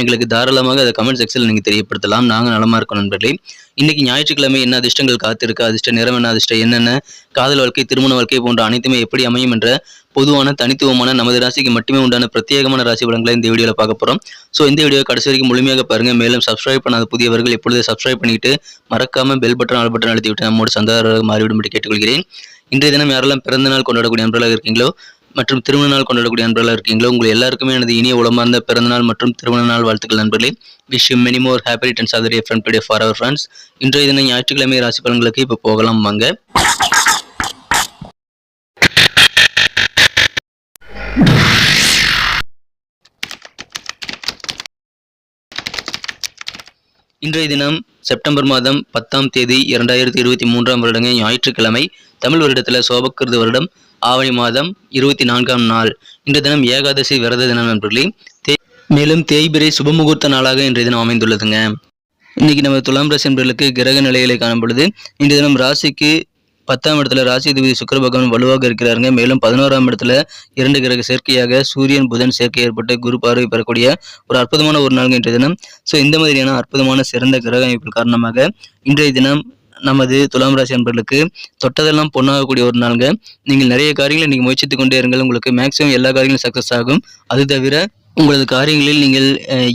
எங்களுக்கு தாராளமாக அதை கமெண்ட் செக்ஷனில் நீங்கள் தெரியப்படுத்தலாம். நாங்கள் நலமாக இருக்கோம் நண்பர்களே. இன்னைக்கு ஞாயிற்றுக்கிழமை என்ன அதிர்ஷ்டங்கள் காத்திருக்கு? அதிர்ஷ்ட நிறம் என்ன? அதிர்ஷ்டம் என்னென்ன? காதல் வாழ்க்கை திருமண வாழ்க்கை போன்ற அனைத்துமே எப்படி அமையும் என்ற பொதுவான தனித்துவமான நமது ராசிக்கு மட்டுமே உண்டான பிரத்யேகமான ராசி பலன்களை இந்த வீடியோவில் பார்க்க போகிறோம் ஸோ இந்த வீடியோ கடைசி வரைக்கும் முழுமையாக பாருங்க. மேலும் சப்ஸ்கிரைப் பண்ணாத புதியவர்கள் எப்பொழுது சப்ஸ்கிரைப் பண்ணிட்டு மறக்காம பெல் பட்டன் ஆல் பட்டன் அழுத்தி விட்டு நம்மோட சந்தாதாரராக மாறிவிடும்படி கேட்டுக்கொள்கிறேன். இன்றைய தினம் யாரெல்லாம் பிறந்த நாள் கொண்டாடக்கூடிய நண்பர்களாக இருக்கீங்களோ மற்றும் திருமண நாள் கொண்டாடக்கூடிய நண்பர்களாக இருக்கீங்களோ? உங்கள் எல்லாருக்குமே எனது இனிய உளமார்ந்த பிறந்த நாள் மற்றும் திருமண நாள் வாழ்த்துக்கள் நண்பர்களே. Wish you many more happy returns of friend today for our friends இன்றைய தினம் ஞாயிற்றுக்கிழமை ராசி பலன்களுக்கு இப்போ போகலாம் வாங்க. இன்றைய தினம் செப்டம்பர் மாதம் பத்தாம் தேதி இரண்டாயிரத்தி இருபத்தி மூன்றாம் வருடங்க ஞாயிற்றுக்கிழமை. தமிழ் வருடத்தில் சோபக்கிருது வருடம். ஆவணி மாதம் இருபத்தி நான்காம் நாள். இன்றைய தினம் ஏகாதசி விரத தினம் நண்பர்களே. தே- மேலும் தேய்பிரை சுபமுகூர்த்த நாளாக இன்றைய தினம் அமைந்துள்ளதுங்க. இன்னைக்கு நம்ம துலாம் ராசி நண்பர்களுக்கு கிரக நிலைகளை காணும் பொழுது இன்றைய தினம் ராசிக்கு பத்தாம் இடத்துல ராசி அதிபதி சுக்கர பகவான் வலுவாக இருக்கிறாருங்க. மேலும் பதினோராம் இடத்துல இரண்டு கிரக சேர்க்கையாக சூரியன் புதன் சேர்க்கை ஏற்பட்டு குரு பார்வை பெறக்கூடிய ஒரு அற்புதமான ஒரு நாள் இன்றைய தினம். ஸோ இந்த மாதிரியான அற்புதமான சிறந்த கிரக அமைப்புகள் காரணமாக இன்றைய தினம் நமது துலாம் ராசி நண்பர்களுக்கு தொட்டதெல்லாம் பொண்ணாகக்கூடிய ஒரு நாளுங்க. நீங்கள் நிறைய காரியங்களை நீங்கள் முயற்சித்துக் கொண்டே இருங்கள். உங்களுக்கு மேக்ஸிமம் எல்லா காரியங்களும் சக்ஸஸ் ஆகும். அது தவிர உங்களது காரியங்களில் நீங்கள்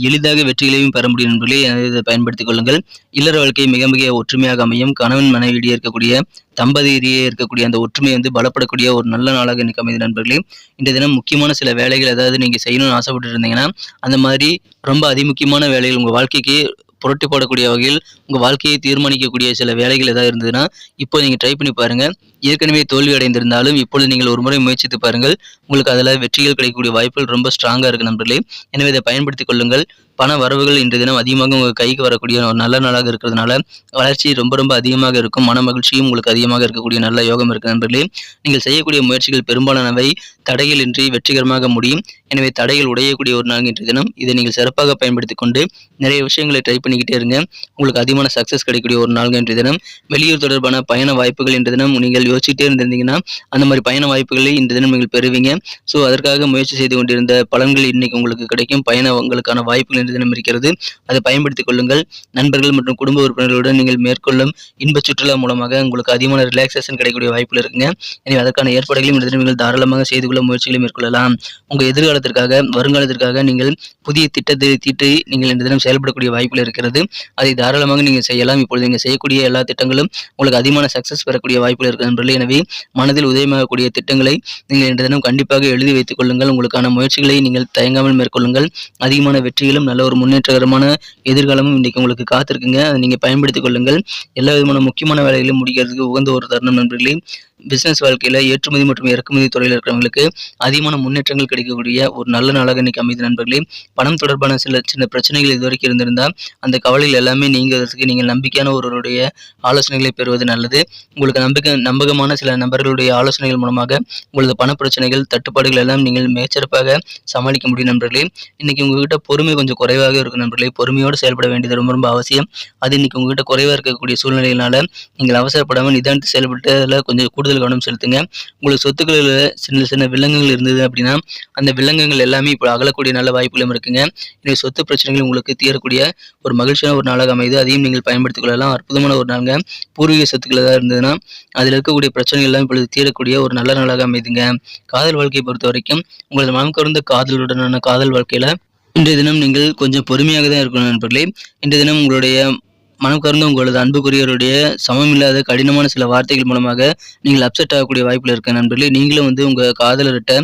எளிதாக வெற்றிகளையும் பெற முடியும் என்பதை இதை பயன்படுத்திக் கொள்ளுங்கள். இல்லற வாழ்க்கை மிக மிக ஒற்றுமையாக அமையும். கணவன் மனைவியிடையே இருக்கக்கூடிய தம்பதியிடையே இருக்கக்கூடிய அந்த ஒற்றுமை வந்து பலப்படக்கூடிய ஒரு நல்ல நாளாக இன்னைக்கு அமைந்த நண்பர்களே. இந்த தினம் முக்கியமான சில வேலைகள் ஏதாவது நீங்கள் செய்யணும்னு ஆசைப்பட்டு இருந்தீங்கன்னா அந்த மாதிரி ரொம்ப அதிமுக்கியமான வேலைகள் உங்கள் வாழ்க்கைக்கு புரட்டி போடக்கூடிய வகையில் உங்கள் வாழ்க்கையை தீர்மானிக்கக்கூடிய சில வேலைகள் ஏதாவது இருந்ததுன்னா இப்போ நீங்கள் ட்ரை பண்ணி பாருங்கள் ஏற்கனவே தோல்வி அடைந்திருந்தாலும் இப்பொழுது நீங்கள் ஒரு முறை முயற்சித்து பாருங்கள். உங்களுக்கு அதில் வெற்றிகள் கிடைக்கக்கூடிய வாய்ப்புகள் ரொம்ப ஸ்ட்ராங்காக இருக்கு நண்பர்களே. எனவே இதை பயன்படுத்திக் கொள்ளுங்கள். பண வரவுகள் இன்றைய தினம் அதிகமாக உங்கள் கைக்கு வரக்கூடிய ஒரு நல்ல நாளாக இருக்கிறதுனால வளர்ச்சி ரொம்ப ரொம்ப அதிகமாக இருக்கும். மன மகிழ்ச்சியும் உங்களுக்கு அதிகமாக இருக்கக்கூடிய நல்ல யோகம் இருக்கு நண்பர்களே. நீங்கள் செய்யக்கூடிய முயற்சிகள் பெரும்பாலானவை. தடைகளின்றி வெற்றிகரமாக முடியும். எனவே தடைகள் உடையக்கூடிய ஒரு நாள் இன்றைய தினம். இதை நீங்கள் சிறப்பாக பயன்படுத்தி கொண்டு நிறைய விஷயங்களை ட்ரை பண்ணிக்கிட்டே இருங்க. உங்களுக்கு அதிகமான சக்ஸஸ் கிடைக்கக்கூடிய ஒரு நாள் இன்றைய தினம். வெளியூர் தொடர்பான பயண வாய்ப்புகள் இன்றைய தினம் நீங்கள் யோசிச்சுட்டே இருந்திருந்தீங்கன்னா அந்த மாதிரி பயண வாய்ப்புகளை இன்றைய தினம் நீங்கள் பெறுவீங்க. ஸோ அதற்காக முயற்சி செய்து கொண்டிருந்த பலன்கள் இன்னைக்கு உங்களுக்கு கிடைக்கும். பயண உங்களுக்கான வாய்ப்புகள் இன்றைய தினம் இருக்கிறது. அதை பயன்படுத்திக் கொள்ளுங்கள். நண்பர்கள் மற்றும் குடும்ப உறுப்பினர்களுடன் நீங்கள் மேற்கொள்ளும் இன்ப சுற்றுலா மூலமாக உங்களுக்கு அதிகமான ரிலாக்ஸேஷன் கிடைக்கக்கூடிய வாய்ப்புகள் இருக்குங்க. எனவே அதற்கான ஏற்பாடுகளையும் இன்றைய தினம் நீங்கள் தாராளமாக செய்து கொள்ள முயற்சிகளை மேற்கொள்ளலாம். உங்கள் எதிர்காலத்திற்காக வருங்காலத்திற்காக நீங்கள் புதிய திட்டத்தை தீட்டை நீங்கள் இந்த தினம் செயல்படக்கூடிய வாய்ப்புகள் இருக்கிறது. அதை தாராளமாக நீங்கள் செய்யலாம். இப்பொழுது நீங்கள் செய்யக்கூடிய எல்லா திட்டங்களும் உங்களுக்கு அதிகமான சக்ஸஸ் பெறக்கூடிய வாய்ப்புகள் இருக்கிறது நண்பர்களே. எனவே மனதில் உதயமாகக்கூடிய திட்டங்களை நீங்கள் இன்று தினம் கண்டிப்பாக எழுதி வைத்துக் கொள்ளுங்கள். உங்களுக்கான முயற்சிகளை நீங்கள் தயங்காமல் மேற்கொள்ளுங்கள். அதிகமான வெற்றிகளும் நல்ல ஒரு முன்னேற்றகரமான எதிர்காலமும் இன்றைக்கு உங்களுக்கு காத்திருக்குங்க. அதை நீங்கள் பயன்படுத்திக் கொள்ளுங்கள். எல்லா விதமான முக்கியமான வேலைகளையும் முடிக்கிறதுக்கு உகந்த ஒரு தருணம் நண்பர்களே. பிசினஸ் வாழ்க்கையில ஏற்றுமதி மற்றும் இறக்குமதி துறையில் இருக்கிறவங்களுக்கு அதிகமான முன்னேற்றங்கள் கிடைக்கக்கூடிய ஒரு நல்ல நாளாக இன்னைக்கு அமைதி நண்பர்களே. பணம் தொடர்பான சில சின்ன பிரச்சனைகள் இதுவரைக்கும் இருந்திருந்தால் அந்த கவலைகள் எல்லாமே நீங்கிறதுக்கு நீங்கள் நம்பிக்கையான ஒருவருடைய ஆலோசனைகளை பெறுவது நல்லது. உங்களுக்கு நம்பிக்கை நம்பகமான சில நபர்களுடைய ஆலோசனைகள் மூலமாக உங்களது பண பிரச்சனைகள் தட்டுப்பாடுகள் எல்லாம் நீங்கள் மிகச்சிறப்பாக சமாளிக்க முடியும் நண்பர்களே. இன்னைக்கு உங்ககிட்ட பொறுமை கொஞ்சம் குறைவாக இருக்கும் நண்பர்களே. பொறுமையோடு செயல்பட வேண்டியது ரொம்ப ரொம்ப அவசியம். அது இன்னைக்கு உங்ககிட்ட குறைவாக இருக்கக்கூடிய சூழ்நிலையினால நீங்கள் அவசரப்படாமல் நிதானித்து செயல்பட்டதில் கொஞ்சம் கூடுதல் கவனம் செலுத்துங்க. உங்களுக்கு சொத்துக்களில் சின்ன சின்ன வில்லங்கங்கள் இருந்தது அப்படின்னா அந்த வில்லங்கங்கள் எல்லாமே இப்போ அகலக்கூடிய நல்ல வாய்ப்புகளும் இருக்குங்க. எனவே சொத்து பிரச்சனைகள் உங்களுக்கு தீரக்கூடிய ஒரு மகிழ்ச்சியான ஒரு நாளாக அமைது அதையும் நீங்கள் பயன்படுத்திக் கொள்ளலாம். அற்புதமான ஒரு நாளுங்க. பூர்வீக சொத்துக்கள் ஏதாவது இருந்ததுன்னா அதில் இருக்கக்கூடிய பிரச்சனைகள் எல்லாம் இப்பொழுது தீரக்கூடிய ஒரு நல்ல நாளாக அமைதுங்க. காதல் வாழ்க்கையை பொறுத்த வரைக்கும் உங்களது மனம் கருந்த காதலுடனான காதல் வாழ்க்கையில இன்றைய தினம் நீங்கள் கொஞ்சம் பொறுமையாக தான் இருக்கணும் நண்பர்களே. இன்றைய தினம் உங்களுடைய மனம் கருந்து உங்களது அன்புக்குரியவருடைய சமமில்லாத கடினமான சில வார்த்தைகள் மூலமாக நீங்கள் அப்செட் ஆகக்கூடிய வாய்ப்பில் இருக்க நண்பர்களே. நீங்களும் வந்து உங்கள் காதலர்கிட்ட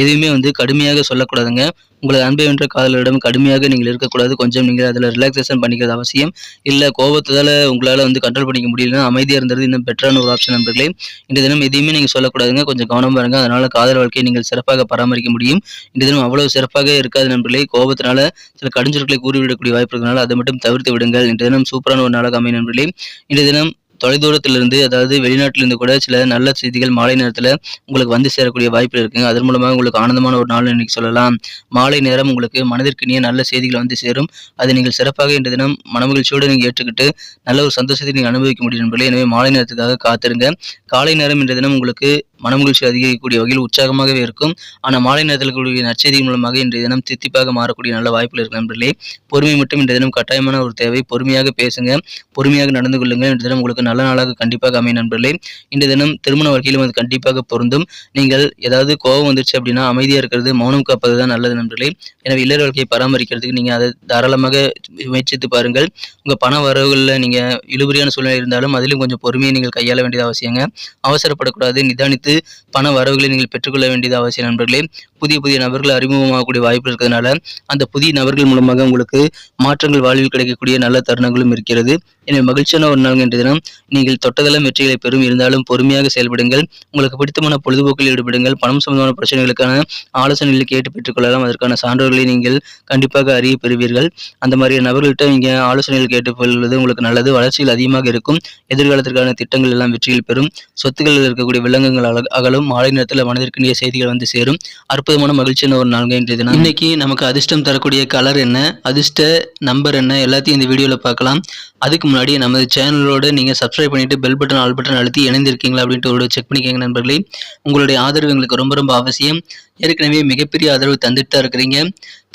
எதுவுமே வந்து கடுமையாக சொல்லக்கூடாதுங்க. உங்களது அன்பை வென்ற காதலரிடம் கடுமையாக நீங்கள் இருக்கக்கூடாது. கொஞ்சம் நீங்கள் அதில் ரிலாக்ஸேஷன் பண்ணிக்கிறது அவசியம். இல்லை கோபத்தால் உங்களால் வந்து கண்ட்ரோல் பண்ணிக்க முடியலன்னா அமைதியாக இருந்தது இன்னும் பெட்டரான ஒரு ஆப்ஷன் நண்பர்களே. இந்த தினம் எதையுமே நீங்கள் சொல்லக்கூடாதுங்க. கொஞ்சம் கவனம் பாருங்க அதனால் காதல் வாழ்க்கையை நீங்கள் சிறப்பாக பராமரிக்க முடியும். இந்த தினம் அவ்வளவு சிறப்பாக இருக்காது நண்பர்களே. கோபத்தினால சில கடுஞ்சொற்களை கூறிவிடக்கூடிய வாய்ப்பு இருக்கிறனால அதை மட்டும் தவிர்த்து விடுங்கள். இந்த தினம் சூப்பரான ஒரு நாளாக அமைய நண்பர்களே. இந்த தினம் தொலைதூரத்திலிருந்து அதாவது வெளிநாட்டிலிருந்து கூட சில நல்ல செய்திகள் மாலை நேரத்தில் உங்களுக்கு வந்து சேரக்கூடிய வாய்ப்பு இருக்குங்க. அதன் மூலமாக உங்களுக்கு ஆனந்தமான ஒரு நாள் இன்னைக்கு சொல்லலாம். மாலை நேரம் உங்களுக்கு மனதிற்கு இனிய நல்ல செய்திகள் வந்து சேரும். அதை நீங்கள் சிறப்பாக இன்று தினம் மனமகிழ்ச்சியோடு நீங்கள் ஏற்றுக்கிட்டு நல்ல ஒரு சந்தோஷத்தை நீங்கள் அனுபவிக்க முடியும் நண்பர்களே எனவே மாலை நேரத்துக்காக காத்திருங்க. காலை நேரம் இன்றைய தினம் உங்களுக்கு மனமகிழ்ச்சி அதிகரிக்கக்கூடிய வகையில் உற்சாகமாகவே இருக்கும். ஆனால் மாலை நேரத்தில் கூடிய நற்செய்தி மூலமாக இன்றைய தினம் தித்திப்பாக மாறக்கூடிய நல்ல வாய்ப்புகள் இருக்கு நண்பர்களே. பொறுமை மட்டும் இன்றைய தினம் கட்டாயமான ஒரு தேவை. பொறுமையாக பேசுங்க. பொறுமையாக நடந்து கொள்ளுங்கள். இன்றைய தினம் உங்களுக்கு நல்ல நாளாக கண்டிப்பாக அமையும் நண்பர்களே. இன்றைய தினம் திருமண வாழ்க்கையிலும் அது கண்டிப்பாக பொருந்தும். நீங்கள் ஏதாவது கோபம் வந்துருச்சு அப்படின்னா அமைதியாக இருக்கிறது மௌனம் காப்பது தான் நல்லது நண்பர்களே. எனவே இல்லற வாழ்க்கையை பராமரிக்கிறதுக்கு நீங்கள் அதை தாராளமாக முயற்சித்து பாருங்கள். உங்கள் பண வரவுகளில் நீங்கள் இழுபறியான சூழ்நிலை இருந்தாலும் அதிலும் கொஞ்சம் பொறுமையை நீங்கள் கையாள வேண்டியது அவசியங்க. அவசரப்படக்கூடாது. நிதானித்து பண வரவுகளை நீங்கள் பெற்றுக்கொள்ள வேண்டியது அவசியம் நண்பர்களே. புதிய புதிய நபர்கள் அறிமுகமாகக்கூடிய வாய்ப்பு இருக்கிறதுனால அந்த புதிய நபர்கள் மூலமாக உங்களுக்கு மாற்றங்கள் வாழ்வில் கிடைக்கக்கூடிய நல்ல தருணங்களும் இருக்கிறது. எனவே மகிழ்ச்சியான ஒரு நாள் என்ற தினம். நீங்கள் தொட்டதெல்லாம் வெற்றிகளை பெறும். இருந்தாலும் பொறுமையாக செயல்படுங்கள். உங்களுக்கு பிடித்தமான பொழுதுபோக்கில் ஈடுபடுங்கள். பணம் சம்பந்தமான பிரச்சனைகளுக்கான ஆலோசனைகளை கேட்டு பெற்றுக்கொள்ளலாம். அதற்கான சான்றோர்களை நீங்கள் கண்டிப்பாக அறிய பெறுவீர்கள். அந்த மாதிரி நபர்கள்ட்ட நீங்கள் ஆலோசனைகள் கேட்டுக்கொள்வது உங்களுக்கு நல்லது. வளர்ச்சியில் அதிகமாக இருக்கும். எதிர்காலத்திற்கான திட்டங்கள் எல்லாம் வெற்றியில் பெறும். சொத்துக்களில் இருக்கக்கூடிய விலங்குகள் அகலும். மாலை நேரத்தில் மனதிற்கு செய்திகள் வந்து சேரும். அற்புதமான மகிழ்ச்சியான ஒரு நான்கு இன்றைய தினம். இன்னைக்கு நமக்கு அதிர்ஷ்டம் தரக்கூடிய கலர் என்ன அதிர்ஷ்ட நம்பர் என்ன எல்லாத்தையும் இந்த வீடியோவில் பார்க்கலாம். அதுக்கு முன்னாடி நமது சேனலோட நீங்கள் சப்ஸ்கிரைப் பண்ணிட்டு பெல் பட்டன் ஆல் பட்டன் அழுத்தி இணைந்திருக்கீங்களா அப்படின்ட்டு ஒரு செக் பண்ணிக்கோங்க நண்பர்களே. உங்களுடைய ஆதரவு எங்களுக்கு ரொம்ப ரொம்ப அவசியம். ஏற்கனவே மிகப்பெரிய ஆதரவு தந்துட்டு தான் இருக்கிறீங்க.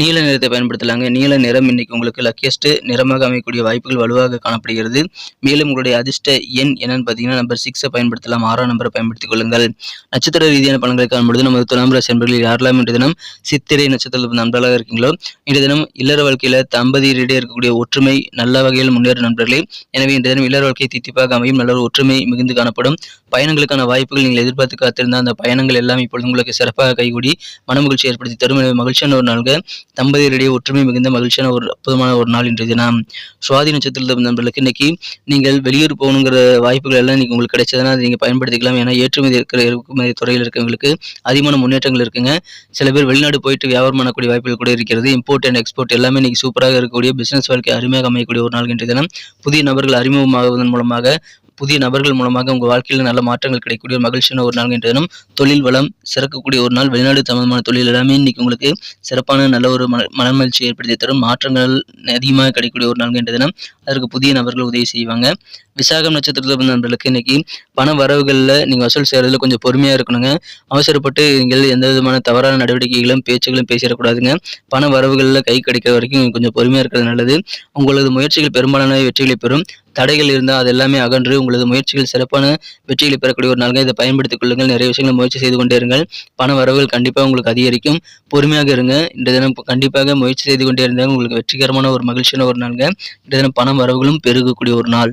நீல நிறத்தை பயன்படுத்தலாங்க. நீல நிறம் இன்னைக்கு உங்களுக்கு லக்கியஸ்ட் நிறமாக அமையக்கூடிய வாய்ப்புகள் வலுவாக காணப்படுகிறது. மேலும் உங்களுடைய அதிர்ஷ்ட எண் என்னன்னு பார்த்தீங்கன்னா நம்பர் சிக்ஸை பயன்படுத்தலாம். ஆறாம் நம்பரை பயன்படுத்திக் கொள்ளுங்கள். நட்சத்திர ரீதியான பலன்களை காணும்பொழுது நமது துலாம் ராசி என்பர்களில் யாரெல்லாம் இன்று தினம் சித்திரை நட்சத்திரத்தில் நண்பர்களாக இருக்கீங்களோ இன்று தினம் இல்லற வாழ்க்கையில் தம்பதியரிடையே இருக்கக்கூடிய ஒற்றுமை நல்ல வகையில் முன்னேறும் நண்பர்களே. எனவே இன்று தினம் இல்லற வாழ்க்கையை தித்திப்பாக அமையும். நல்ல ஒரு ஒற்றுமை மிகுந்து காணப்படும். பயணங்களுக்கான வாய்ப்புகள் நீங்கள் எதிர்பார்த்து காத்திருந்த அந்த பயணங்கள் எல்லாம் இப்பொழுது உங்களுக்கு சிறப்பாக கைகூடி மனமகிழ்ச்சி ஏற்படுத்தி தரும். மகிழ்ச்சியான ஒரு நாள்கள் தம்பதியரிடையே ஒற்றுமை மிகுந்த மகிழ்ச்சியான ஒரு அற்புதமான ஒரு நாள் இன்றைய தினம். சுவாதி நட்சத்திரத்தில் நண்பர்களுக்கு இன்னைக்கு நீங்கள் வெளியூர் போகணுங்கிற வாய்ப்புகள் எல்லாம் இன்னைக்கு உங்களுக்கு கிடைச்சதுன்னா அதை நீங்கள் பயன்படுத்திக்கலாம். ஏன்னா ஏற்றுமதி இருக்கிற இறக்குமதி துறையில் இருக்கவங்களுக்கு அதிகமான முன்னேற்றங்கள் இருக்குங்க. சில பேர் வெளிநாடு போயிட்டு வியாபாரம் பண்ணக்கூடிய வாய்ப்புகள் கூட இருக்கிறது. இம்போர்ட் அண்ட் எக்ஸ்போர்ட் எல்லாமே இன்னைக்கு சூப்பராக இருக்கக்கூடிய பிசினஸ் வாழ்க்கை அருமையாக அமையக்கூடிய ஒரு நாள் இன்றைய தினம். புதிய நபர்கள் அறிமுகமாகுவதன் மூலமாக புதிய நபர்கள் மூலமாக உங்கள் வாழ்க்கையில் நல்ல மாற்றங்கள் கிடைக்கக்கூடிய ஒரு மகிழ்ச்சியான ஒரு நாள் என்ற தினம் தொழில் வளம் சிறக்கக்கூடிய ஒரு நாள் வெளிநாடு சம்பந்தமான தொழில் எல்லாமே இன்னைக்கு உங்களுக்கு சிறப்பான நல்ல ஒரு மன மனமகிழ்ச்சியை ஏற்படுத்தி தரும் மாற்றங்கள் அதிகமாக கிடைக்கக்கூடிய ஒரு நாள் என்ற தினம் அதற்கு புதிய நபர்கள் உதவி செய்வாங்க. விசாகம் நட்சத்திரத்தில் பிறந்த நண்பர்களுக்கு இன்னைக்கு பண வரவுகளில் நீங்கள் வசூல் செய்கிறதுல கொஞ்சம் பொறுமையாக இருக்கணுங்க. அவசரப்பட்டு நீங்கள் எந்த விதமான தவறான நடவடிக்கைகளும் பேச்சுகளும் பேசிடக்கூடாதுங்க. பண வரவுகளில் கை கிடைக்கிற வரைக்கும் கொஞ்சம் பொறுமையாக இருக்கிறது நல்லது. உங்களது முயற்சிகள் பெரும்பாலான வெற்றிகளை பெறும். தடைகள் இருந்தால் அது எல்லாமே அகன்று உங்களது முயற்சிகள் சிறப்பான வெற்றிகளை பெறக்கூடிய ஒரு நாள்கள். இதை பயன்படுத்திக் கொள்ளுங்கள். நிறைய விஷயங்களை முயற்சி செய்து கொண்டே இருங்கள். பண வரவுகள் கண்டிப்பாக உங்களுக்கு அதிகரிக்கும். பொறுமையாக இருங்க. இந்த தினம் கண்டிப்பாக முயற்சி செய்து கொண்டே இருந்தால் உங்களுக்கு வெற்றிகரமான ஒரு மகிழ்ச்சியான ஒரு நாளுங்க. இந்த தினம் பண வரவுகளும் பெருகக்கூடிய ஒரு நாள்.